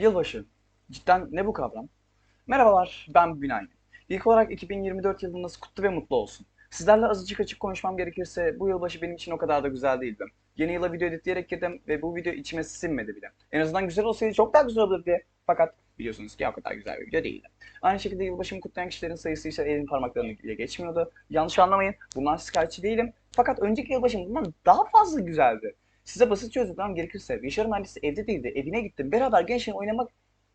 Yılbaşı. Cidden ne bu kavram? Merhabalar, ben Günay. İlk olarak 2024 yılınız kutlu ve mutlu olsun. Sizlerle azıcık açık konuşmam gerekirse bu yılbaşı benim için o kadar da güzel değildi. Yeni yıla video editleyerek girdim ve bu video içime sinmedi bile. En azından güzel olsaydı çok daha güzel olurdu. Fakat biliyorsunuz ki o kadar güzel bir video değildi. Aynı şekilde yılbaşımı kutlayan kişilerin sayısı ise elin parmaklarını bile geçmiyordu. Yanlış anlamayın, bundan şikayetçi değilim. Fakat önceki yılbaşım bundan daha fazla güzeldi. Size basitçe özetlemem gerekirse Yaşar'ın annesi evde değildi. Evine gittim. Beraber gençlerin oynamak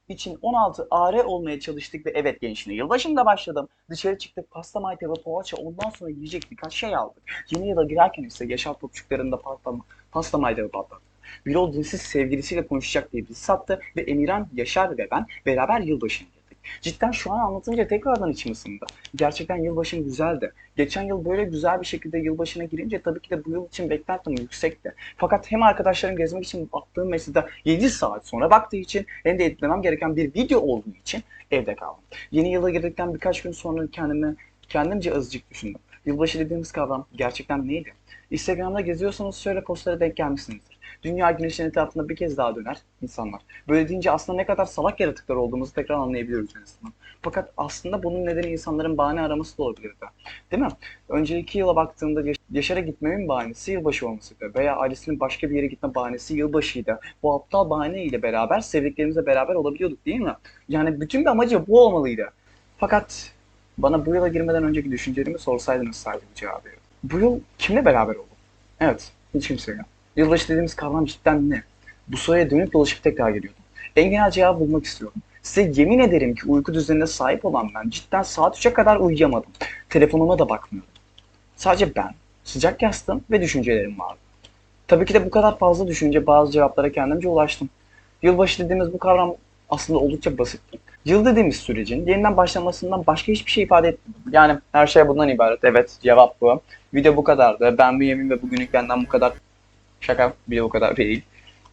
için 16 AR olmaya çalıştık ve evet gençliğine yılbaşında başladım. Dışarı çıktık pasta maytebe poğaça ondan sonra yiyecek birkaç şey aldık. Yeni yıla girerken ise Yaşar topçuklarında pasta, pasta maytebe patlattı. Birol dinsiz sevgilisiyle konuşacak diye bizi sattı ve Emirhan, Yaşar ve ben beraber yılbaşına girdik. Cidden şu an anlatınca tekrardan içim ısındı. Gerçekten yılbaşım güzeldi. Geçen yıl böyle güzel bir şekilde yılbaşına girince tabii ki de bu yıl için beklentim yüksekti. Fakat hem arkadaşlarım gezmek için attığım mesajda 7 saat sonra baktığı için hem de editlemem gereken bir video olduğu için evde kaldım. Yeni yıla girdikten birkaç gün sonra kendime kendimce azıcık düşündüm. Yılbaşı dediğimiz kavram gerçekten neydi? Instagram'da geziyorsanız şöyle postlara denk gelmişsinizdir. Dünya güneşin etrafında bir kez daha döner insanlar. Böyle deyince aslında ne kadar salak yaratıklar olduğumuzu tekrar anlayabiliyoruz en azından. Fakat aslında bunun nedeni insanların bahane araması da olabilirdi. Değil mi? Önceki yıla baktığımda Yaş- Yaşar'a gitmemin bahanesi yılbaşı olmasıydı. Veya ailesinin başka bir yere gitme bahanesi yılbaşıydı. Bu aptal bahane ile beraber sevdiklerimizle beraber olabiliyorduk değil mi? Yani bütün bir amacı bu olmalıydı. Fakat bana bu yıla girmeden önceki düşüncelerimi sorsaydınız sadece bu cevabı. Bu yıl kimle beraber oldum? Evet, hiç kimseyle. Yılbaşı dediğimiz kavram cidden ne? Bu soruya dönüp dolaşıp tekrar geliyordum. En genel cevabı bulmak istiyorum. Size yemin ederim ki uyku düzenine sahip olan ben cidden saat 3'e kadar uyuyamadım. Telefonuma da bakmıyordum. Sadece ben, sıcak yastığım ve düşüncelerim vardı. Tabii ki de bu kadar fazla düşünce bazı cevaplara kendimce ulaştım. Yılbaşı dediğimiz bu kavram aslında oldukça basitti. Yıl sürecin yeniden başlamasından başka hiçbir şey ifade etmiyor. Yani her şey bundan ibaret. Evet cevap bu. Video bu kadardı. Ben bir yemin ve bugünlük benden bu kadar. Şaka video bu kadar değil.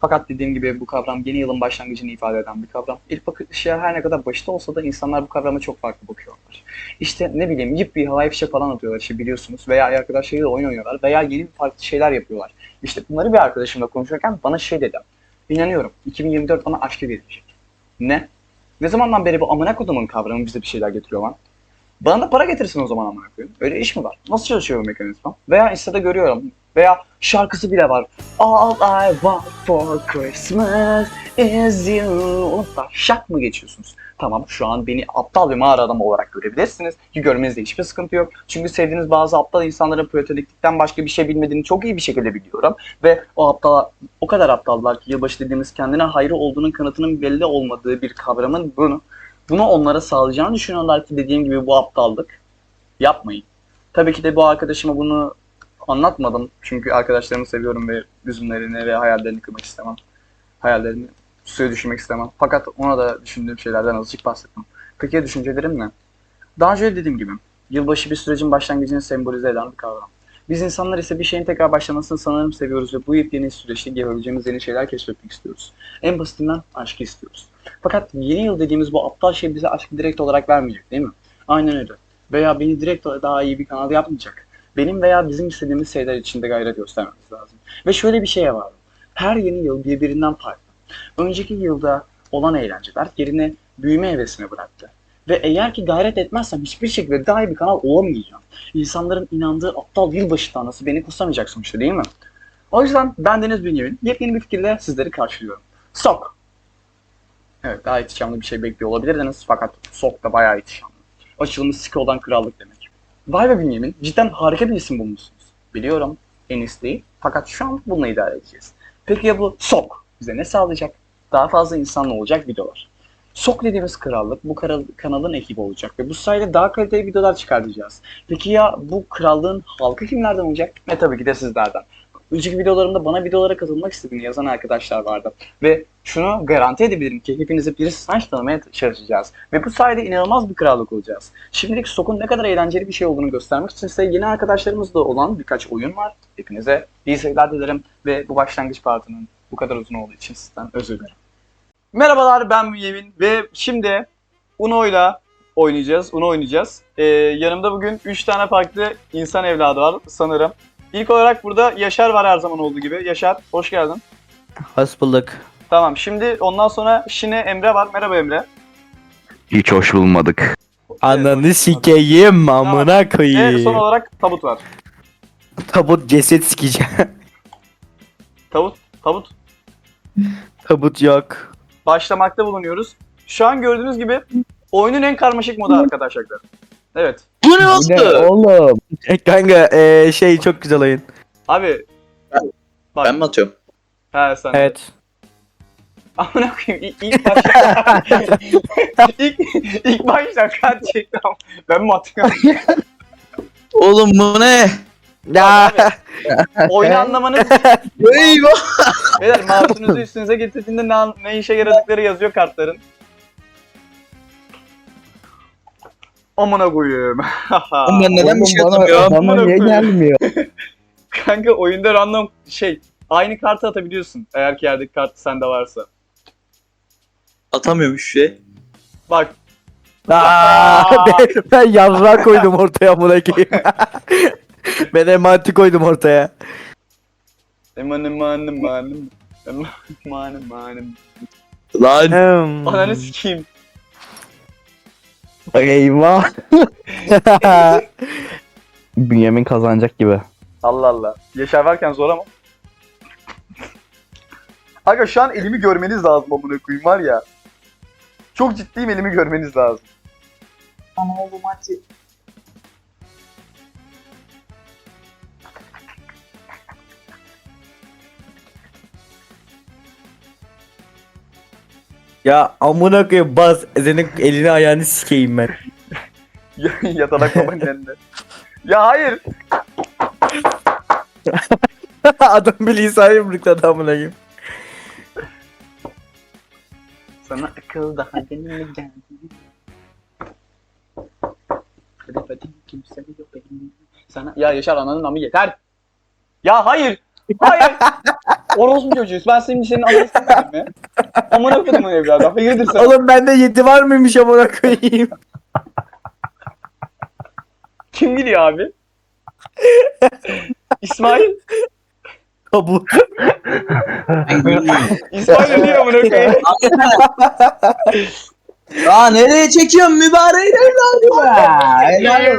Fakat dediğim gibi bu kavram yeni yılın başlangıcını ifade eden bir kavram. İlk bakışa her ne kadar basit olsa da insanlar bu kavrama çok farklı bakıyorlar. İşte ne bileyim yip bir havai fişek falan atıyorlar işte biliyorsunuz. Veya arkadaşlarıyla oyun oynuyorlar. Veya yeni farklı şeyler yapıyorlar. İşte bunları bir arkadaşımla konuşurken bana şey dedi. İnanıyorum 2024 bana aşkı verecek. Ne? Ne zamandan beri bu amına kodumun kavramı bize bir şeyler getiriyor lan? Bana da para getirsin o zaman amına koyayım. Öyle iş mi var? Nasıl çalışıyor bu mekanizma? Veya Insta'da görüyorum. Veya şarkısı bile var. All I want for Christmas is you. Oğlum şak mı geçiyorsunuz? Tamam şu an beni aptal bir mağara adamı olarak görebilirsiniz. Ki görmenizde hiçbir sıkıntı yok. Çünkü sevdiğiniz bazı aptal insanların platoniklikten başka bir şey bilmediğini çok iyi bir şekilde biliyorum. Ve o aptal o kadar aptallar ki yılbaşı dediğimiz kendine hayrı olduğunun kanıtının belli olmadığı bir kavramın bunu bunu onlara sağlayacağını düşünüyorlar ki dediğim gibi bu aptallık. Yapmayın. Tabii ki de bu arkadaşıma bunu anlatmadım. Çünkü arkadaşlarımı seviyorum ve üzümlerini ve hayallerini kırmak istemem. Hayallerini suya düşürmek istemem. Fakat ona da düşündüğüm şeylerden azıcık bahsettim. Peki düşüncelerim ne? Daha önce de dediğim gibi yılbaşı bir sürecin başlangıcını sembolize eden bir kavram. Biz insanlar ise bir şeyin tekrar başlamasını sanırım seviyoruz ve bu yepyeni süreçte yapabileceğimiz yeni şeyler keşfetmek istiyoruz. En basitinden aşkı istiyoruz. Fakat yeni yıl dediğimiz bu aptal şey bize aşkı direkt olarak vermeyecek değil mi? Aynen öyle. Veya beni direkt daha iyi bir kanal yapmayacak. Benim veya bizim istediğimiz şeyler için de gayret göstermemiz lazım. Ve şöyle bir şeye var. Her yeni yıl birbirinden farklı. Önceki yılda olan eğlenceler yerine büyüme hevesine bıraktı. Ve eğer ki gayret etmezsem hiçbir şekilde daha iyi bir kanal olamayacağım. İnsanların inandığı aptal yılbaşı tanrısı beni kursamayacak sonuçta değil mi? O yüzden ben Deniz Bünyamin yepyeni bir fikirle sizleri karşılıyorum. Sok! Evet daha ihtişamlı bir şey bekliyor olabilirdiniz fakat Sok da bayağı ihtişamlı. Açılımı sıkı olan krallık demek. Vay be Bünyamin cidden harika bir isim bulmuşsunuz. Biliyorum en iyisi değil fakat şu an bununla idare edeceğiz. Peki ya bu Sok bize ne sağlayacak? Daha fazla insanla olacak videolar. Sok dediğimiz krallık bu kanalın ekibi olacak ve bu sayede daha kaliteli videolar çıkartacağız. Peki ya bu krallığın halkı kimlerden olacak? E tabii ki de sizlerden. Önceki videolarımda bana videolara katılmak istediğini yazan arkadaşlar vardı. Ve şunu garanti edebilirim ki hepinize bir sınıf tanımaya çalışacağız. Ve bu sayede inanılmaz bir krallık olacağız. Şimdilik Sok'un ne kadar eğlenceli bir şey olduğunu göstermek için size yeni arkadaşlarımızla olan birkaç oyun var. Hepinize iyi seyirler dilerim ve bu başlangıç partının bu kadar uzun olduğu için sizden özür dilerim. Merhabalar ben Müyemin ve şimdi Uno'yla oynayacağız. Uno oynayacağız. Ee, yanımda bugün 3 tane farklı insan evladı var sanırım. İlk olarak burada Yaşar var her zaman olduğu gibi. Yaşar hoş geldin. Hoş bulduk. Tamam şimdi ondan sonra Şine Emre var. Merhaba Emre. Hiç hoş bulmadık. Ananı sikeyim amına Ve son koyayım. olarak Tabut var. Tabut ceset sikeceğim. Tabut, Tabut. Tabut yok. Başlamakta bulunuyoruz. Şu an gördüğünüz gibi oyunun en karmaşık modu arkadaşlar. Evet. Bu ne oldu? oğlum? E, kanka e, şey çok güzel oyun. Abi. Bak. Ben mi atıyorum? He sen. Evet. Amına koyayım ilk, ilk başta ilk, ilk başta çektim. Ben mi atıyorum? Oğlum bu ne? Ya. Oyunu anlamanız Eyvah! Beyler mouse'unuzu üstünüze getirdiğinde ne, ne işe yaradıkları yazıyor kartların. Amına koyayım. Oğlum ben neden bir şey atamıyorum? Amına niye gelmiyor? Kanka oyunda random şey aynı kartı atabiliyorsun eğer ki yerdeki kart sende varsa. Atamıyorum hiçbir şey. Bak Aa, ben, ben koydum ortaya amına koyayım. ben emaneti koydum ortaya. eman eman eman eman eman eman Lan. Hmm. Ananı sikeyim. Eyvah. Bünyamin kazanacak gibi. Allah Allah. Yaşar varken zor ama. Aga şu an elimi görmeniz lazım amına koyayım var ya. Çok ciddiyim elimi görmeniz lazım. Ama oğlum hadi. Ya amına koyayım bas. Senin elini ayağını sikeyim ben. Yatalak babaannenle. ya hayır. Adam bile İsa'yı yumrukladı amına koyayım. Sana akıl daha yeni mi geldi? Hadi hadi kimse yok benim. Sana... Ya Yaşar ananın amı yeter. Ya hayır. Hayır. Orospu çocuğuyuz. Ben senin senin ananı sevmedim mi? Amına kodumun evladı. Hayırdır sen? Oğlum bende yedi var mıymış amına koyayım? Kim biliyor abi? İsmail. Kabul. İsmail ölüyor amına koyayım. Aa nereye çekiyorsun mübarek evladım ya? Helal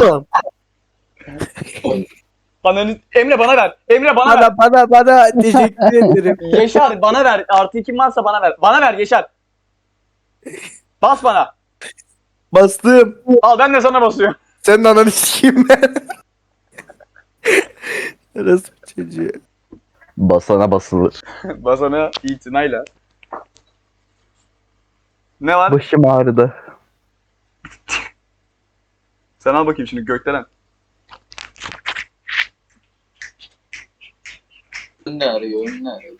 olsun. Ananı... Emre bana ver. Emre bana ver. bana bana bana teşekkür ederim. Yaşar bana ver. Artı kim varsa bana ver. Bana ver Yaşar. Bas bana. Bastım. Al ben de sana basıyorum. Senin ananı sikeyim ben. Nasıl çocuğu? Basana basılır. Basana itinayla. Ne var? Başım ağrıdı. Sen al bakayım şimdi gökdelen. Ne arıyor? Ne arıyor?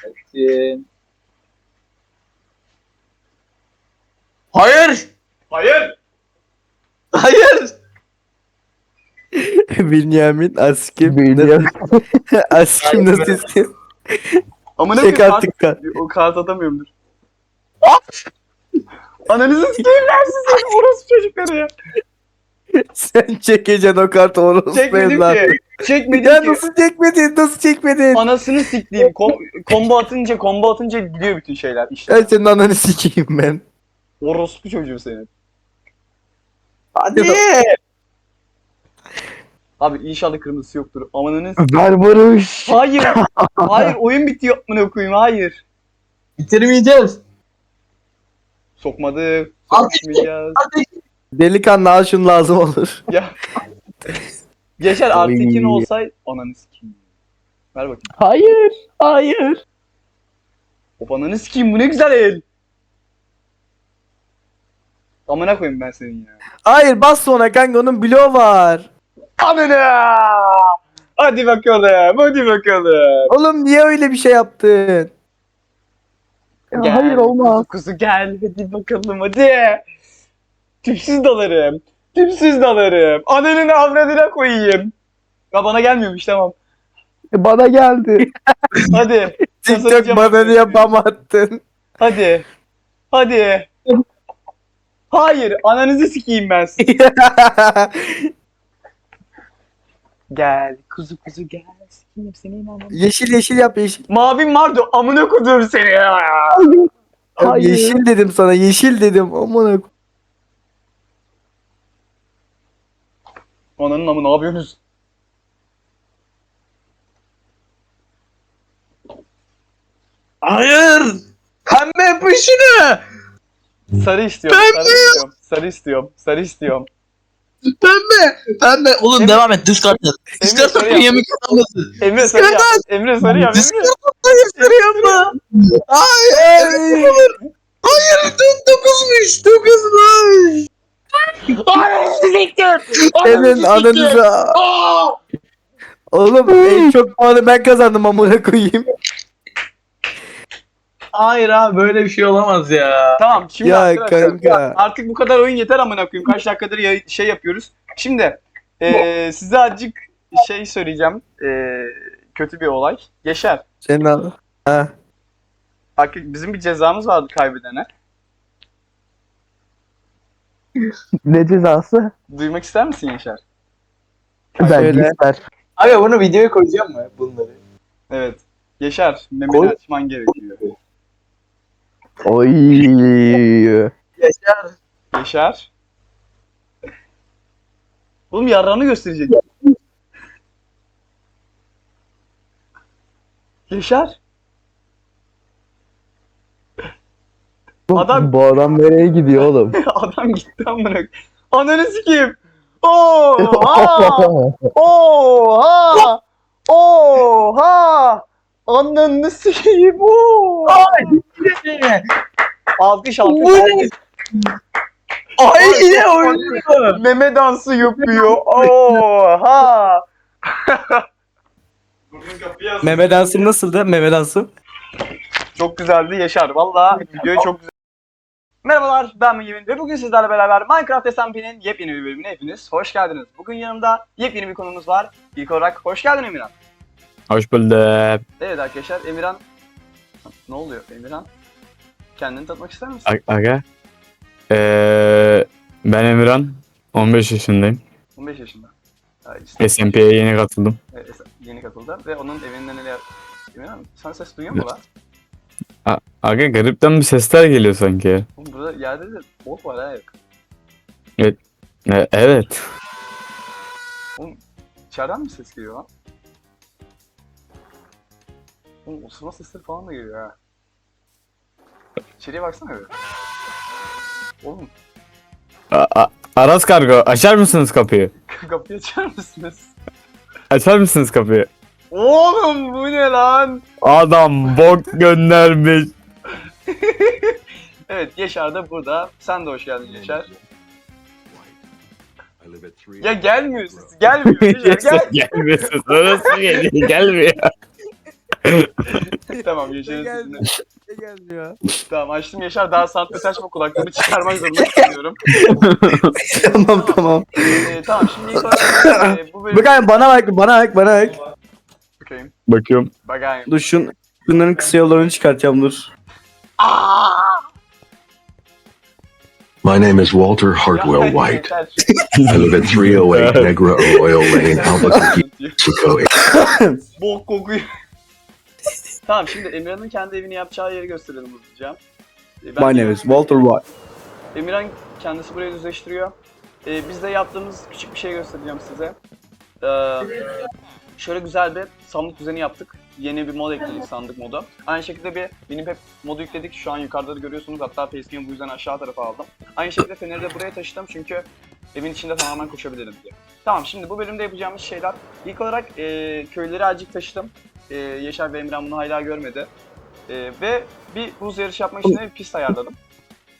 Hayır! Hayır. Hayır! Bünyamin askim. Bünyamin. askim nasılsın? Amına Çek koyayım, artık kart. O kart atamıyorumdur. Ananızı sikeyim ben sizin orası çocukları ya. Sen çekeceksin o kartı orospu Çekmedim evladı. ki. Ya Çekmedim ki. nasıl çekmedin? Nasıl çekmedin? Anasını siktiğim. Kom- combo atınca combo atınca gidiyor bütün şeyler işte. Ben senin ananı sikeyim ben. Orospu çocuğu senin. Hadi! Abi inşallah kırmızısı yoktur. Amanının Ver barış. Hayır. Hayır oyun bitiyor amına koyayım. Hayır. Bitirmeyeceğiz. Sokmadı. Al. Sokmayacağız. Hadi! Delikanlı al şunu lazım olur. ya. Yaşar artı Oy. ikin olsay ananı sikeyim. Ver bakayım. Hayır. Hayır. Hop ananı sikeyim bu ne güzel el. Amına koyayım ben senin ya. Hayır bas sonra kanka onun bloğu var. Ananı! Hadi bakalım. Hadi bakalım. Oğlum niye öyle bir şey yaptın? Ya Gel, hayır olmaz. Kuzu gel. Hadi bakalım hadi. Tüpsüz dalarım. Tüpsüz dalarım. Ananın avradına koyayım. Ya bana gelmiyormuş tamam. Bana geldi. Hadi. TikTok bana niye bam attın? Hadi. Hadi. Hayır. Ananızı sikeyim ben size. Gel kuzu kuzu gel. Sikeyim seni inanmam. Yeşil yeşil yap yeşil. Mavim vardı amına koyduğum seni ya. Ya Yeşil dedim sana yeşil dedim. Aman Ananın amı ne yapıyorsunuz? Hayır. Pembe yap işini. Sarı istiyorum. Ben sarı istiyorum. Sarı istiyorum. Sarı istiyorum. Pembe. Pembe. Oğlum Emre- devam et. Discard et. Discard sarı yap. Yemek kazanmasın. Emre sarı yap. Emre sarı yap. Emre. Discard Hayır sarı yapma. Hayır. Hayır. Dön dokuzmuş. Dokuzmuş. Senin ananıza. Oğlum en çok puanı ben kazandım amına koyayım. Hayır abi böyle bir şey olamaz ya. Tamam şimdi Ya arkadaşlar kanka. artık bu kadar oyun yeter amına koyayım. Kaç dakikadır yayın- şey yapıyoruz. Şimdi eee size azıcık şey söyleyeceğim. Eee kötü bir olay. Yaşar. Senin al. Ha. Bak bizim bir cezamız vardı kaybedene. Ne cezası? Duymak ister misin Yaşar? Ben Şöyle. ister. Abi bunu videoya koyacağım mı bunları? Evet. Yaşar, memeni Koy. açman gerekiyor. Oy. Yaşar. Yaşar. Oğlum yarranı gösterecek. Yaşar. Adam- Bu adam nereye gidiyor oğlum? Adam gitti amına. Ananı sikeyim. Oha! Oha! Oha! Ananı sikeyim. Oha! Alkış alkış alkış. Ay yine oynuyor. Meme dansı yapıyor. Oha! Meme dansım nasıldı? Meme dansım. Çok güzeldi Yaşar. Valla videoyu çok güzel. Merhabalar ben Mügemin ve bugün sizlerle beraber Minecraft SMP'nin yepyeni bir bölümüne hepiniz hoş geldiniz. Bugün yanımda yepyeni bir konumuz var. İlk olarak hoş geldin Emirhan. Hoş bulduk. Evet arkadaşlar Emirhan... Ne oluyor Emirhan? Kendini tanıtmak ister misin? A- Aga. Ee, ben Emirhan. 15 yaşındayım. 15 yaşında. Ha, işte- SMP'ye yeni katıldım. Evet, yeni katıldı ve onun evinde neler... Emirhan sen ses duyuyor musun lan? Aga garipten bir sesler geliyor sanki. Oğlum burada yerde de bot var ha yok. E, evet. İçeriden mi ses geliyor lan? Oğlum osurma sesleri falan da geliyor ha. İçeriye baksana bir. Oğlum A- A- Aras Kargo açar mısınız kapıyı? kapıyı açar mısınız? Açar mısınız kapıyı? Oğlum bu ne lan? Adam bok göndermiş. Evet Yaşar da burada. Sen de hoş geldin Yaşar. Ya gelmiyor sesi. Gelmiyor Yaşar gel. Gelmiyorsun. Orası geliyor. Gelmiyor. tamam Yaşar'ın sesini. gelmiyor. Tamam açtım Yaşar daha saatte saçma kulaklığımı çıkarmak zorunda hissediyorum. tamam tamam. Ee, tamam şimdi ilk olarak e, bu bölüm... Bakayım bana bak bana bak bana bak. Bakayım. Bakıyorum. Bakayım. Dur şun, şunların kısa yollarını çıkartacağım dur. My name is Walter Hartwell White. I live at 308 Negra Arroyo Lane, Albuquerque, Mexico. Bok kokuyor. tamam şimdi Emirhan'ın kendi evini yapacağı yeri gösterelim hızlıca. Ee, ben- My name is Walter White. Emirhan kendisi burayı düzleştiriyor. Ee, biz de yaptığımız küçük bir şey göstereceğim size. Ee, şöyle güzel bir sandık düzeni yaptık. Yeni bir mod ekledik sandık modu. Aynı şekilde bir Minipep modu yükledik. Şu an yukarıda da görüyorsunuz. Hatta facecam'ı bu yüzden aşağı tarafa aldım. Aynı şekilde feneri de buraya taşıdım çünkü evin içinde tamamen koşabilirim diye. Tamam şimdi bu bölümde yapacağımız şeyler. İlk olarak e, köyleri azıcık taşıdım. E, Yaşar ve Emirhan bunu hala görmedi. E, ve bir buz yarışı yapmak için de bir pist ayarladım.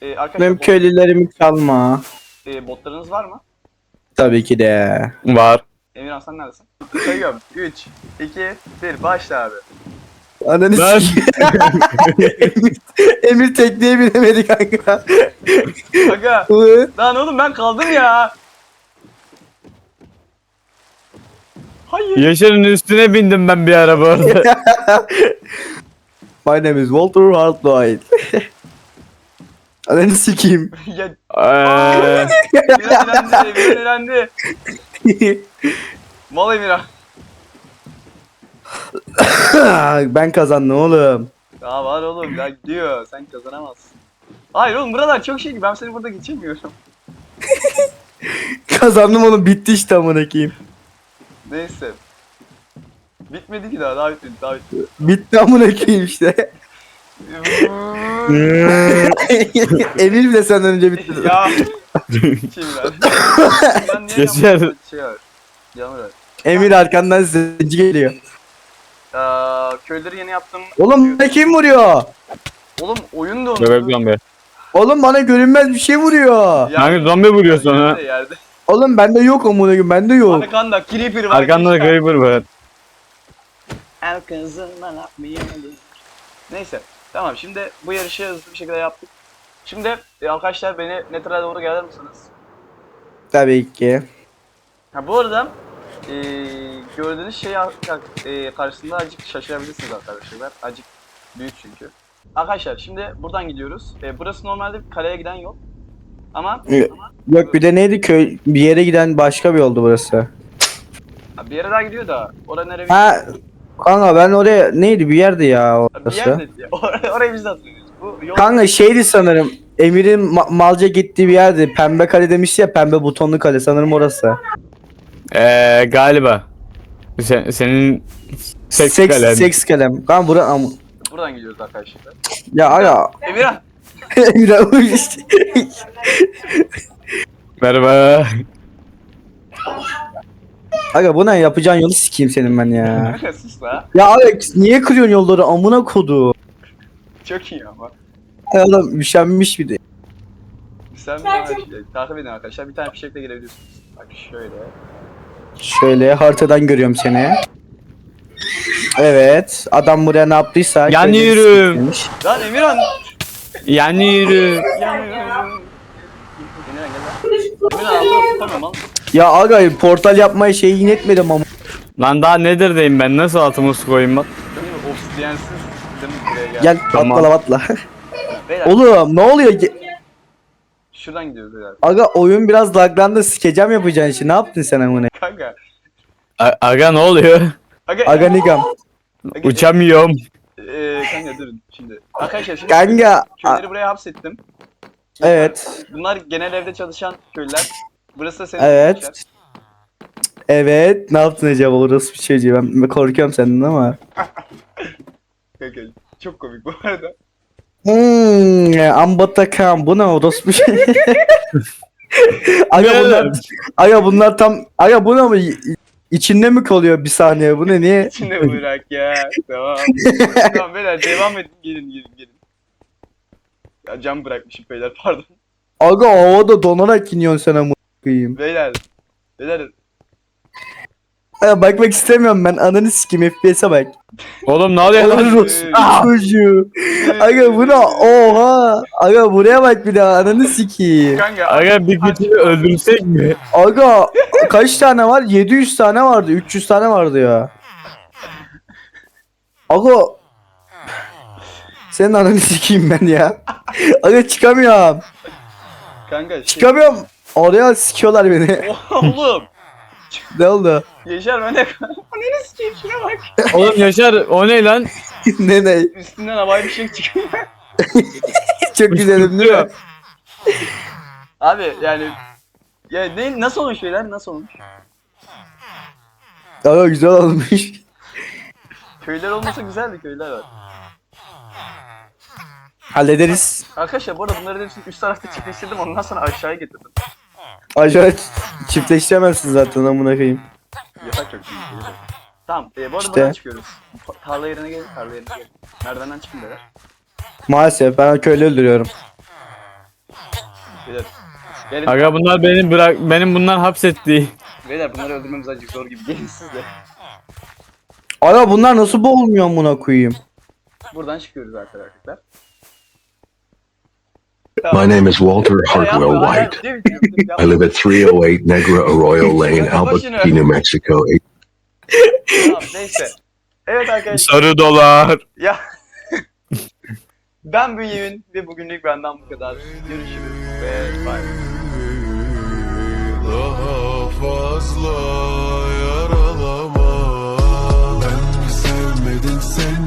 E, arkadaşlar Benim bot- köylülerimi çalma. e, botlarınız var mı? Tabii ki de. Var. Emirhan sen neredesin? Sayıyorum. 3, 2, 1. Başla abi. Ananı Ben-. Emir, Emir tekneye binemedi kanka. Aga. Lan oğlum ben kaldım ya. Hayır. Yaşar'ın üstüne bindim ben bir ara bu arada. My name is Walter Hartwell. Ananı sikeyim. ya Eee, Emirhan elendi. Emirhan elendi. Mal Emirhan. ben kazandım oğlum. Ya var oğlum ya gidiyor. Sen kazanamazsın. Hayır oğlum buralar çok şey ki ben seni burada geçemiyorum. Kazandım oğlum bitti işte amına koyayım. Neyse. Bitmedi ki daha daha bitmedi daha bitmedi. Bitti amına koyayım işte. Emir bile senden önce bitti. ya. Şimdi ben niye Geçer. şey var. Var. Emir arkandan zenci geliyor. Aa, köyleri yeni yaptım. Oğlum bana kim vuruyor? Oğlum oyun da onu. Bebek zombi. Oğlum bana görünmez bir şey vuruyor. Hangi zombi vuruyor sana? Yerde, yerde. Oğlum bende yok amına koyayım bende yok. Arkanda creeper var. Arkanda da. Creeper var. Arkasından. Neyse. Tamam şimdi bu yarışı hızlı bir şekilde yaptık. Şimdi e, arkadaşlar beni Nether'a doğru gelir misiniz? Tabii ki. Ha bu arada e, gördüğünüz şey e, karşısında acık şaşırabilirsiniz arkadaşlar. Acık büyük çünkü. Arkadaşlar şimdi buradan gidiyoruz. E, burası normalde kaleye giden yol. Ama Yok bir de neydi köy bir yere giden başka bir yoldu burası. ha, bir yere daha gidiyor da oraya nereye Ha kanka ben oraya neydi bir yerdi ya Bir orası. yer dedi ya. Orayı, orayı biz de hatırlıyoruz. Bu yol Kanka şeydi sanırım. Emir'in ma- malca gittiği bir yerdi. Pembe kale demişti ya pembe butonlu kale sanırım orası. Eee galiba. Sen, senin seks, seks, kalem. seks kalem. Kanka bura am- buradan gidiyoruz arkadaşlar. ya aga Emirhan. Emir'e uymuş. Merhaba. Aga buna yapacağın yolu sikeyim senin ben ya. Sus la. ya aga niye kırıyorsun yolları amına kodu. Çok iyi ama. Ay Adam üşenmiş bir de. Sen bir tane şey- takip edin arkadaşlar. Bir tane fişekle gelebiliyorsunuz. Bak şöyle. Şöyle haritadan görüyorum seni. Evet. Adam buraya ne yaptıysa. Yanıyorum. sikmiş. Lan Emirhan. Yani yürü. Yanıyorum. Emirhan gel lan. Emirhan altına tutamıyorum lan. Ya aga portal yapmaya şeyi inetmedim ama. Lan daha nedir'deyim ben nasıl altıma su koyayım bak. Obsidiyensiz değil mi buraya gel. Gel Tamam. atla atla. Beyler Oğlum ne oluyor? Ge- şuradan gidiyoruz beyler. Aga oyun biraz laglandı. Sikeceğim yapacağın işi. Ne yaptın sen amına? Kanka. A- aga ne oluyor? Aga, Aga nigam. Aga, Uçamıyorum. Eee kanka durun şimdi. Arkadaşlar şimdi Kanka. a- köyleri buraya hapsettim. Evet. Bunlar genel evde çalışan köylüler. Burası da senin Evet. Evet. Ne yaptın acaba orası bir çocuğu? Ben ben korkuyorum senden ama. Kanka çok komik bu arada. Hmm, ambatakam. Bu ne orospu şey? aga bunlar, aga bunlar tam, aga bu ne mı? İçinde mi kalıyor bir saniye? Bu ne niye? İçinde bırak ya. Tamam. tamam beyler devam edin. Gelin gelin gelin. Ya cam bırakmışım beyler pardon. Aga havada donarak iniyorsun sen amına koyayım. Beyler. Beyler. Aga bakmak istemiyorum ben. Ananı sikeyim FPS'e bak. Oğlum ne oluyor lan? Orospu çocuğu. Aga bu ne? Oha. Aga buraya bak bir daha. Ananı sikeyim. Kanka. Aga bir keçiyi öldürsek mi? Aga kaç tane var? 700 tane vardı. 300 tane vardı ya. Aga senin ananı sikeyim ben ya. Aga çıkamıyorum. Kanka şey. Çıkamıyorum. Oraya sikiyorlar beni. Oha oğlum. ne oldu? Yaşar ben de. Ananı sikeyim şuna bak. Oğlum Yaşar o ne lan? ne ne? Üstünden havai bir şey çıkıyor. Çok güzelim değil mi? Abi yani. Ya ne nasıl olmuş beyler nasıl olmuş? Aga güzel olmuş. Köyler olmasa güzeldi köyler var. Hallederiz. Arkadaşlar bu arada bunların hepsini üst tarafta çiftleştirdim ondan sonra aşağıya getirdim. Acayip çiftleştiremezsin zaten amına koyayım. Yatak çok iyi. Tamam e, bu arada İşte. buradan çıkıyoruz. Tarla yerine gelin tarla yerine gelin. Merdivenden çıkın beyler. Maalesef ben köylü öldürüyorum. Beyler. Gelin. Aga bunlar beni bırak benim bunlar hapsetti. Beyler bunları öldürmemiz azıcık zor gibi. Gelin siz de. Aga bunlar nasıl boğulmuyor amına koyayım? Buradan çıkıyoruz arkadaşlar. My uh, name is Walter Hartwell White. I live at 308 Negra Arroyo Lane, Albuquerque, New Mexico. tamam neyse. Evet arkadaşlar. Sarı dolar. Ya. ben Bünyemin ve bugünlük benden bu kadar. Görüşürüz ve bay. Daha fazla yaralama. Ben sevmedim seni.